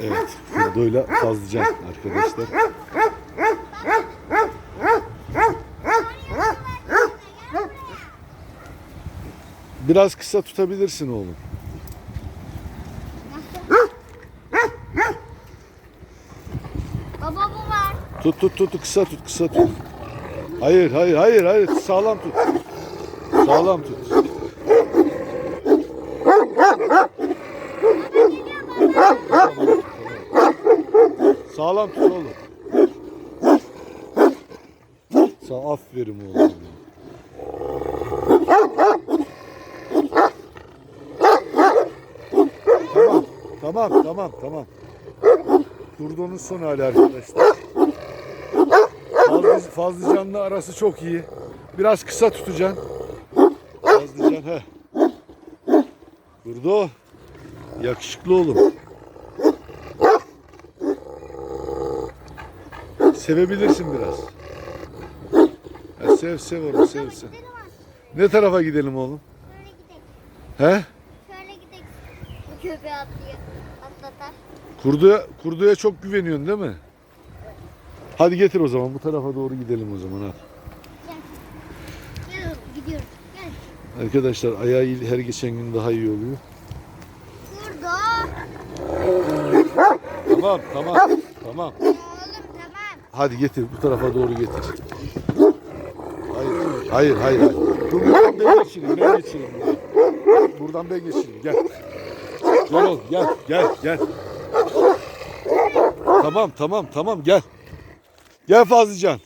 Evet, kurdoyla fazlacan arkadaşlar. Biraz kısa tutabilirsin oğlum. Baba bu var. Tut tut tut kısa tut kısa tut. Hayır hayır hayır hayır sağlam tut. Sağlam tut. Sağlam tut oğlum. Sağ aferin oğlum. Tamam tamam tamam tamam. Kurdonun son hali arkadaşlar. Fazlı, Fazlıcan'la arası çok iyi. Biraz kısa tutacaksın. Fazlıcan he. Kurdo. Yakışıklı oğlum. Sevebilirsin biraz. Ha, sev sev onu sev sev. Ne tarafa gidelim oğlum? Şöyle gidelim. He? Şöyle gidelim. Bu köpeği atlıyor. Atlatar. Kurduya, kurduya çok güveniyorsun değil mi? Hadi getir o zaman bu tarafa doğru gidelim o zaman hadi. Gel oğlum gidiyoruz. Gel. Arkadaşlar ayağı her geçen gün daha iyi oluyor. Burada. Tamam tamam tamam. Hadi getir bu tarafa doğru getir. Hayır hayır hayır. hayır. Dur buradan ben geçireyim ben geçireyim. Buradan ben geçireyim gel. Gel oğlum gel gel gel. Tamam tamam tamam gel. Gel Fazlıcan.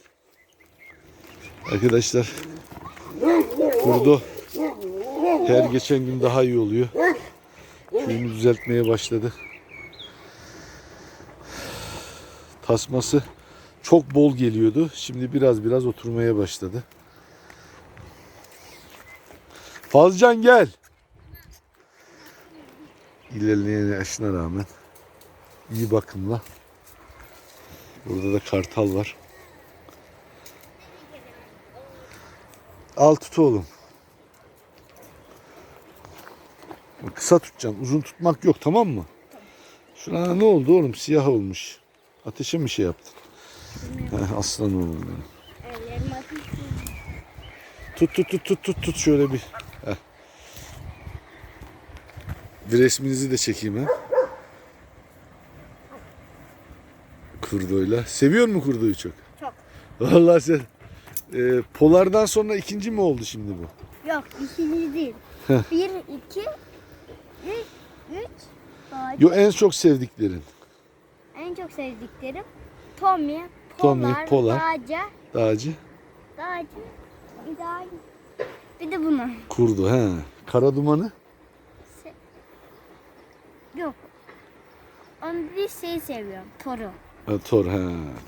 Arkadaşlar kurdu her geçen gün daha iyi oluyor. Köyünü düzeltmeye başladı. Tasması çok bol geliyordu. Şimdi biraz biraz oturmaya başladı. Fazlıcan gel. İlerleyen yaşına rağmen iyi bakımla. Burada da kartal var. Al tut oğlum. Kısa tutacaksın. Uzun tutmak yok tamam mı? Şuna ne oldu oğlum? Siyah olmuş. Ateşe mi şey yaptın? Heh, aslan oğlum benim. Tut tut tut tut tut tut şöyle bir. Heh. Bir resminizi de çekeyim ha. Kurdoyla. Seviyor mu kurdoyu çok? Çok. Vallahi sen e, Polar'dan sonra ikinci mi oldu şimdi bu? Yok ikinci değil. Bir, iki, üç, üç. Yo en çok sevdiklerin. En çok sevdiklerim Tommy, Tommy, Polar. Dağcı, Dağcı. Dağcı, bir daha bir de bunu. Kurdu he. Kara dumanı. Yok. Onu bir şey seviyorum. Toru. Ha, tor he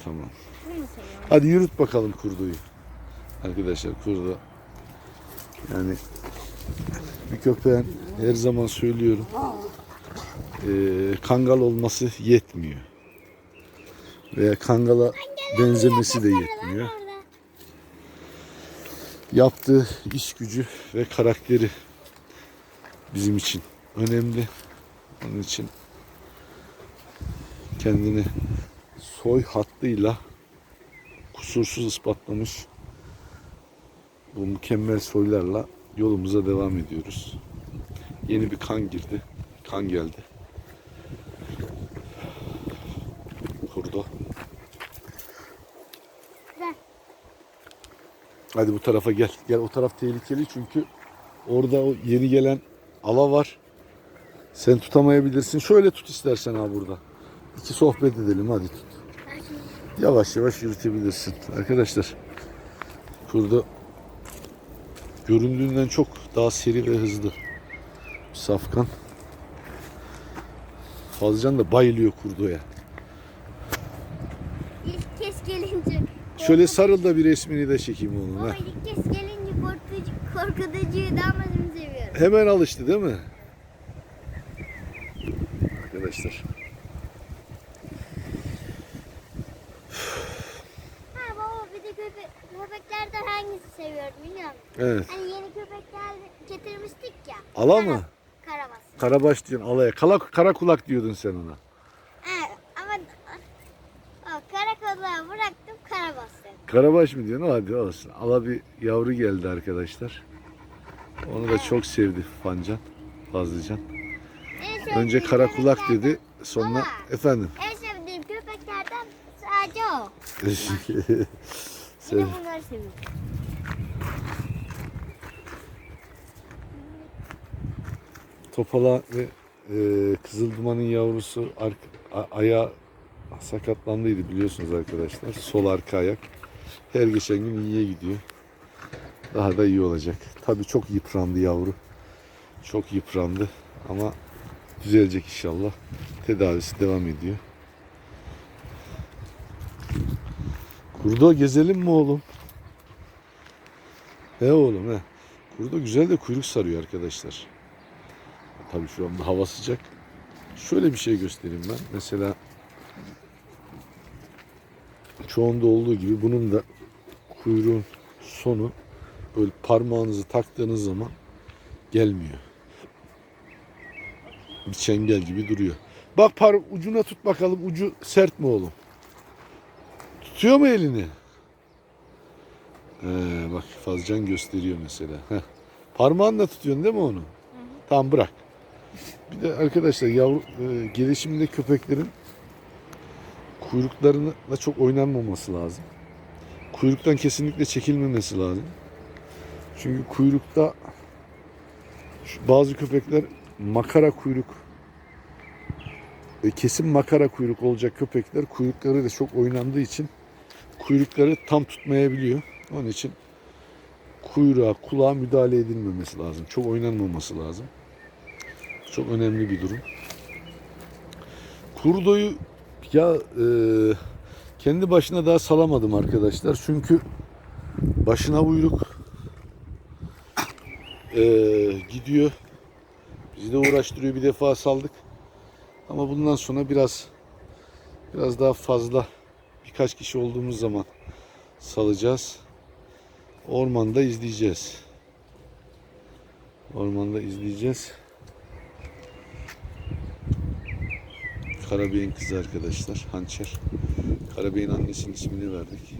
tamam. Bunu seviyorum. Hadi yürüt bakalım kurduyu. Arkadaşlar kurdu. Yani bir köpeğin her zaman söylüyorum. eee, kangal olması yetmiyor. Veya kangala benzemesi de yetmiyor. Yaptığı iş gücü ve karakteri bizim için önemli. Onun için kendini soy hattıyla kusursuz ispatlamış bu mükemmel soylarla yolumuza devam ediyoruz. Yeni bir kan girdi. Kan geldi. Kurdu. Ver. Hadi bu tarafa gel. Gel o taraf tehlikeli çünkü orada o yeni gelen ala var. Sen tutamayabilirsin. Şöyle tut istersen ha burada. İki sohbet edelim hadi tut. Yavaş yavaş yürütebilirsin. Arkadaşlar kurdu göründüğünden çok daha seri ve hızlı. Safkan. Fazlacan da bayılıyor kurduya. İlk gelince. Şöyle sarıl da bir resmini de çekeyim onun. Baba ha. ilk kez gelince korkutucu, korkutucuyu daha fazla seviyorum. Hemen alıştı değil mi? Arkadaşlar. Ha baba bir de köpek, köpeklerden hangisi seviyorum biliyor musun? Evet. Hani yeni köpekler getirmiştik ya. Ala mı? Karabaş. Karabaş diyorsun alaya. Kala, kara kulak diyordun sen ona. Evet balığa bıraktım kara bastım. Karabaş mı diyorsun? Hadi olsun. Ala bir yavru geldi arkadaşlar. Onu da çok sevdi Fancan. Fazlıcan. Önce kara kulak köpeklerden- dedi. Sonra Baba. efendim. En sevdiğim köpeklerden sadece o. Sev- Bir de bunları seviyorum. Topala ve e, Kızıl Duman'ın yavrusu ark, a- ayağı sakatlandıydı biliyorsunuz arkadaşlar. Sol arka ayak. Her geçen gün iyiye gidiyor. Daha da iyi olacak. Tabii çok yıprandı yavru. Çok yıprandı ama düzelecek inşallah. Tedavisi devam ediyor. Kurdo gezelim mi oğlum? He oğlum he. Kurdo güzel de kuyruk sarıyor arkadaşlar. Tabii şu anda hava sıcak. Şöyle bir şey göstereyim ben. Mesela çoğunda olduğu gibi bunun da kuyruğun sonu böyle parmağınızı taktığınız zaman gelmiyor. Bir çengel gibi duruyor. Bak par ucuna tut bakalım. Ucu sert mi oğlum? Tutuyor mu elini? Ee, bak Fazcan gösteriyor mesela. Heh. Parmağınla tutuyorsun değil mi onu? Tamam bırak. Bir de arkadaşlar yavru e, gelişimde köpeklerin kuyruklarına çok oynanmaması lazım. Kuyruktan kesinlikle çekilmemesi lazım. Çünkü kuyrukta bazı köpekler makara kuyruk e, kesin makara kuyruk olacak köpekler kuyrukları da çok oynandığı için kuyrukları tam tutmayabiliyor. Onun için kuyruğa, kulağa müdahale edilmemesi lazım. Çok oynanmaması lazım. Çok önemli bir durum. Kurdoyu ya e, kendi başına daha salamadım arkadaşlar. Çünkü başına buyruk e, gidiyor. Bizi de uğraştırıyor. Bir defa saldık. Ama bundan sonra biraz biraz daha fazla birkaç kişi olduğumuz zaman salacağız. Ormanda izleyeceğiz. Ormanda izleyeceğiz. Karabey'in kızı arkadaşlar. Hançer. Karabey'in annesinin ismini verdik.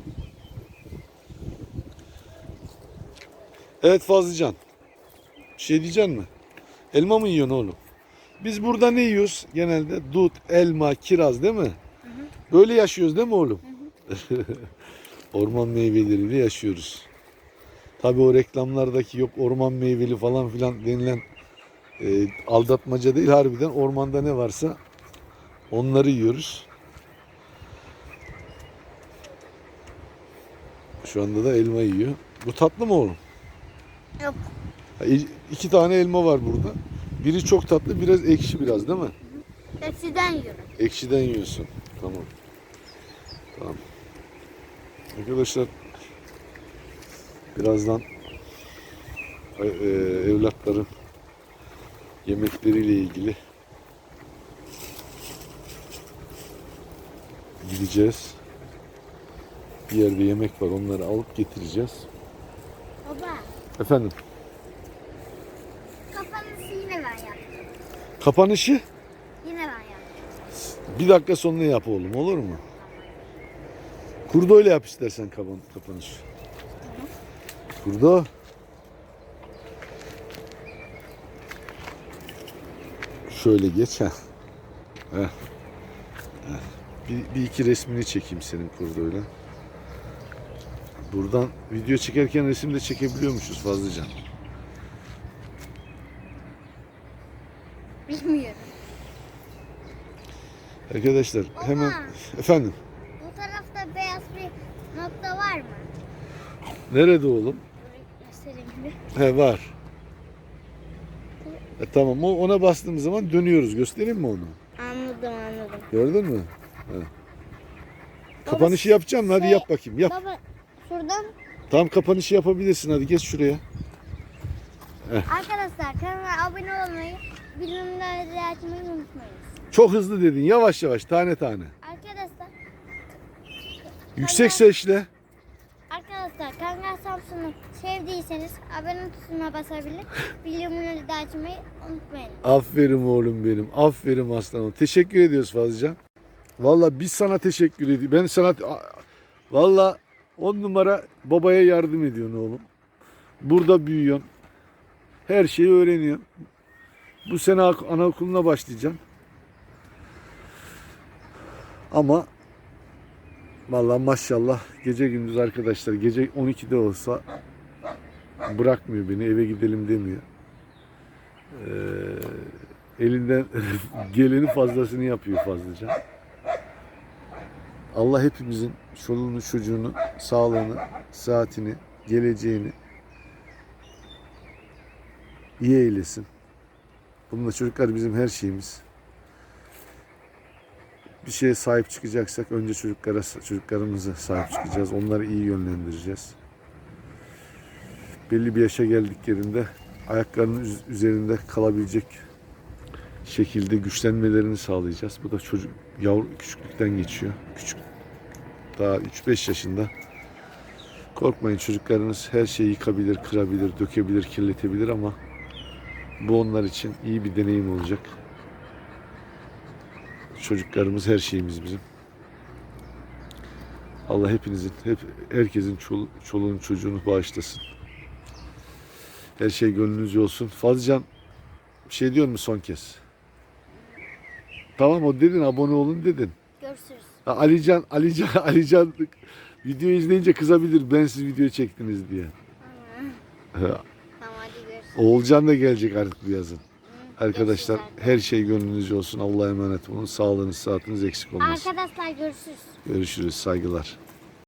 Evet Fazlıcan. Bir şey diyeceksin mi? Elma mı yiyorsun oğlum? Biz burada ne yiyoruz? Genelde dut, elma, kiraz değil mi? Böyle yaşıyoruz değil mi oğlum? orman meyveleriyle yaşıyoruz. Tabii o reklamlardaki yok orman meyveli falan filan denilen e, aldatmaca değil. Harbiden ormanda ne varsa onları yiyoruz. Şu anda da elma yiyor. Bu tatlı mı oğlum? Yok. İki tane elma var burada. Biri çok tatlı, biraz ekşi biraz değil mi? Hepsinden yiyorum. Ekşiden yiyorsun. Tamam. Tamam. Arkadaşlar birazdan e, e, evlatların yemekleriyle ilgili gideceğiz. Bir yerde yemek var. Onları alıp getireceğiz. Baba Efendim, kafanızı yine ben yaptım. kapanışı Yine ben yaptım. bir dakika sonra yap oğlum olur mu? Kurdoyla yap istersen kapan, kapanışı. Kurdo. Şöyle geç ha. Heh. Bir, bir iki resmini çekeyim senin kurdoyla. Buradan video çekerken resim de çekebiliyormuşuz fazlaca. Bilmiyorum. Arkadaşlar hemen efendim Bu tarafta beyaz bir nokta var mı? nerede oğlum? He var. E, tamam o ona bastığımız zaman dönüyoruz. Göstereyim mi onu? Anladım anladım. Gördün mü? Kapanışı yapacağım mı? Hadi şey- yap bakayım. Yap. Baba şuradan Tam kapanışı yapabilirsin. Hadi geç şuraya. arkadaşlar kanala abone olmayı, bildirimleri açmayı unutmayın. Çok hızlı dedin. Yavaş yavaş tane tane. Arkadaşlar, Yüksek sesle. arkadaşlar Kangal Samsun'u sevdiyseniz abone tuşuna basabilir, bildirimleri de açmayı unutmayın. Aferin oğlum benim. Aferin aslanım. Teşekkür ediyoruz Fazlıcan. Valla biz sana teşekkür ediyoruz. Ben sana valla on numara babaya yardım ediyorsun oğlum. Burada büyüyorsun. Her şeyi öğreniyorsun. Bu sene anaokuluna başlayacaksın. Ama valla maşallah gece gündüz arkadaşlar gece 12'de olsa bırakmıyor beni eve gidelim demiyor. Ee, elinden geleni fazlasını yapıyor fazlaca. Allah hepimizin çoluğunu, çocuğunu, sağlığını, saatini, geleceğini iyi eylesin. Bununla çocuklar bizim her şeyimiz. Bir şeye sahip çıkacaksak önce çocuklara, çocuklarımıza sahip çıkacağız. Onları iyi yönlendireceğiz. Belli bir yaşa geldiklerinde ayaklarının üz- üzerinde kalabilecek şekilde güçlenmelerini sağlayacağız. Bu da çocuk yavru küçüklükten geçiyor. Küçük daha 3-5 yaşında. Korkmayın çocuklarınız her şeyi yıkabilir, kırabilir, dökebilir, kirletebilir ama bu onlar için iyi bir deneyim olacak. Çocuklarımız her şeyimiz bizim. Allah hepinizin, hep herkesin çol, çoluğun çocuğunu bağışlasın. Her şey gönlünüzce olsun. Fazlıcan bir şey diyor mu son kez? Tamam o dedin abone olun dedin. Görüşürüz. Ha, Alican, Alican, Alican video izleyince kızabilir ben siz video çektiniz diye. Ha, Tamam hadi görüşürüz. Oğulcan da gelecek artık bu yazın. Arkadaşlar her şey gönlünüzce olsun. Allah'a emanet olun. Sağlığınız, saatiniz eksik olmasın. Arkadaşlar görüşürüz. Görüşürüz. Saygılar.